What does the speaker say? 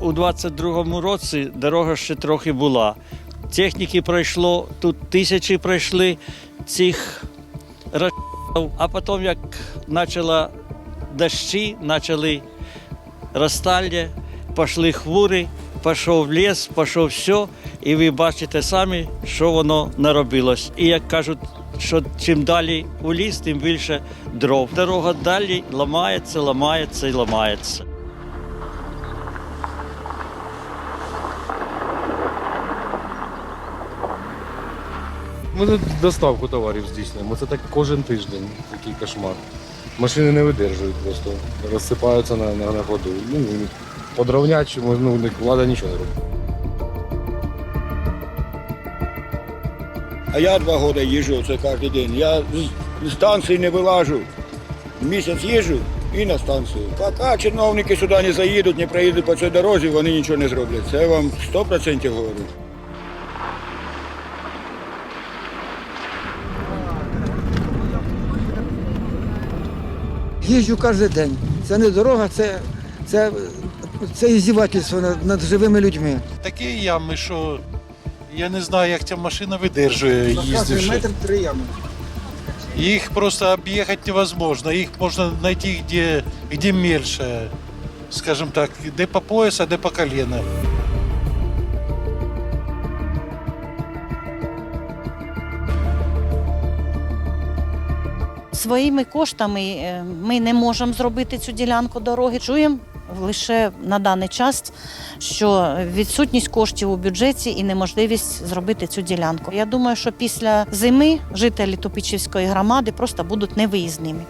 у 22-му році дорога ще трохи була. Техніки пройшло, тут тисячі пройшли цих розчав. А потім, як почала дощі, почали розстання, пішли хвури, пішов ліс, пішов все, і ви бачите самі, що воно наробилось. І як кажуть, що чим далі у ліс, тим більше дров. Дорога далі ламається, ламається і ламається. Ми доставку товарів здійснюємо. Це так кожен тиждень, такий кошмар. Машини не видержують просто, розсипаються на, на, на ходу. Ну, подровнять, ну, влада нічого не робить. А я два роки їжджу це кожен день. Я з- станції не вилажу. Місяць їжджу і на станцію. Поки чиновники сюди не заїдуть, не проїдуть по цій дорозі, вони нічого не зроблять. Це я вам 100% говорю. Їжджу кожен день. Це не дорога, це, це, це іздівательство над, над живими людьми. Такі ями, що я не знаю, як ця машина видержує, їздивши. метр три ями. Їх просто об'їхати невозможно. Їх можна знайти де, де мельше, скажімо так, де по пояс, а де по колено. Своїми коштами е, ми не можемо зробити цю ділянку дороги. Чуємо лише на даний час, що відсутність коштів у бюджеті і неможливість зробити цю ділянку. Я думаю, що після зими жителі Тупичівської громади просто будуть невиїзними.